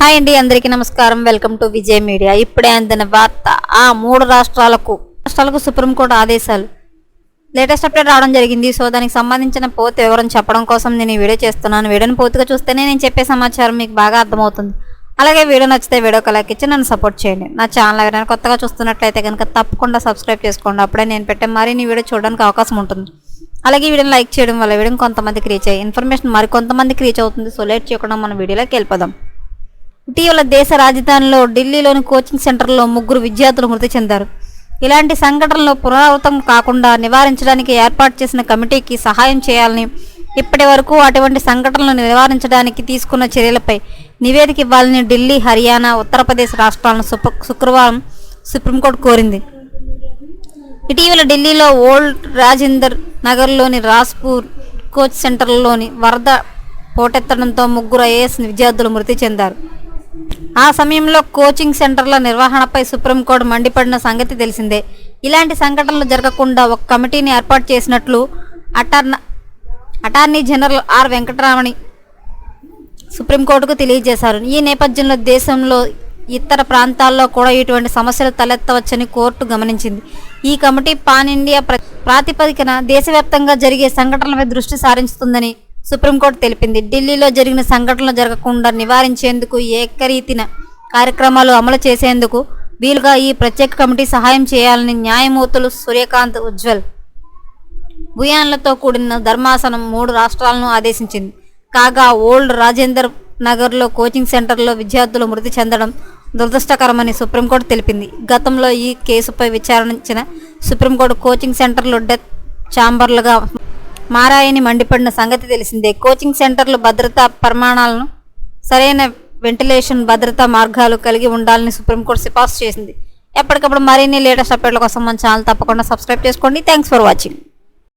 Hi అండి అందరికీ నమస్కారం. Welcome to Vijay media. ఇప్పుడే అందిన వార్త ఆ మూడు రాష్ట్రాలకు రాష్ట్రాలకు సుప్రీంకోర్టు ఆదేశాలు. లేటెస్ట్ అప్డేట్ రావడం జరిగింది. సో దానికి సంబంధించిన పూర్తి వివరం చెప్పడం కోసం నేను ఈ వీడియో చేస్తున్నాను. వీడియోని పూర్తిగా చూస్తేనే నేను చెప్పే సమాచారం మీకు బాగా అర్థమవుతుంది. అలాగే వీడియో నచ్చితే వీడియో కలెక్ట్ ఇచ్చి నన్ను సపోర్ట్ చేయండి. నా ఛానల్ ఎవరైనా కొత్తగా చూస్తున్నట్లయితే కనుక తప్పకుండా సబ్స్క్రైబ్ చేసుకోండి. అప్పుడే నేను పెట్టే మరిన్ని వీడియో చూడడానికి అవకాశం ఉంటుంది. అలాగే ఈ వీడియోని లైక్ చేయడం వల్ల వీడియో కొంతమందికి రీచ్ అయ్యి ఇన్ఫర్మేషన్ మరి కొంతమందికి రీచ్ అవుతుంది. సో లేట్ చేయకుండా మన వీడియోలోకి వెళ్ళిపోదాం. ఇటీవల దేశ రాజధానిలో ఢిల్లీలోని కోచింగ్ సెంటర్లో ముగ్గురు విద్యార్థులు మృతి చెందారు. ఇలాంటి సంఘటనలు పునరావృతం కాకుండా నివారించడానికి ఏర్పాటు చేసిన కమిటీకి సహాయం చేయాలని ఇప్పటి వరకు అటువంటి సంఘటనలను నివారించడానికి తీసుకున్న చర్యలపై నివేదిక ఇవ్వాలని ఢిల్లీ హర్యానా ఉత్తరప్రదేశ్ రాష్ట్రాలను శుక్రవారం సుప్రీంకోర్టు కోరింది. ఇటీవల ఢిల్లీలో ఓల్డ్ రాజేందర్ నగర్లోని రాజ్పూర్ కోచ్ సెంటర్లోని వరద పోటెత్తడంతో ముగ్గురు ఐఏఎస్ విద్యార్థులు మృతి చెందారు. ఆ సమయంలో కోచింగ్ సెంటర్ల నిర్వహణపై సుప్రీంకోర్టు మండిపడిన సంగతి తెలిసిందే. ఇలాంటి సంఘటనలు జరగకుండా ఒక కమిటీని ఏర్పాటు చేసినట్లు attorney attorney general R Venkataramani సుప్రీంకోర్టుకు తెలియజేశారు. ఈ నేపథ్యంలో దేశంలో ఇతర ప్రాంతాల్లో కూడా ఇటువంటి సమస్యలు తలెత్తవచ్చని కోర్టు గమనించింది. ఈ కమిటీ పాన్ ఇండియా ప్రాతిపదికన దేశవ్యాప్తంగా జరిగే సంఘటనలపై దృష్టి సారించుతుందని సుప్రీంకోర్టు తెలిపింది. ఢిల్లీలో జరిగిన సంఘటనలు జరగకుండా నివారించేందుకు ఏకరీతిన కార్యక్రమాలు అమలు చేసేందుకు వీలుగా ఈ ప్రత్యేక కమిటీ సహాయం చేయాలని న్యాయమూర్తులు సూర్యకాంత్ ఉజ్వల్ భుయాన్లతో కూడిన ధర్మాసనం మూడు రాష్ట్రాలను ఆదేశించింది. కాగా ఓల్డ్ రాజేందర్ నగర్లో కోచింగ్ సెంటర్లో విద్యార్థులు మృతి చెందడం దురదృష్టకరమని సుప్రీంకోర్టు తెలిపింది. గతంలో ఈ కేసుపై విచారించిన సుప్రీంకోర్టు కోచింగ్ సెంటర్లు డెత్ ఛాంబర్లుగా మారాయని మండిపడిన సంగతి తెలిసిందే. కోచింగ్ సెంటర్లు భద్రతా ప్రమాణాలను సరైన వెంటిలేషన్ భద్రతా మార్గాలు కలిగి ఉండాలని సుప్రీంకోర్టు సిఫార్సు చేసింది. ఎప్పటికప్పుడు మరిన్ని లేటెస్ట్ అప్డేట్ల కోసం మన ఛానల్ తప్పకుండా సబ్స్క్రైబ్ చేసుకోండి. Thanks for watching.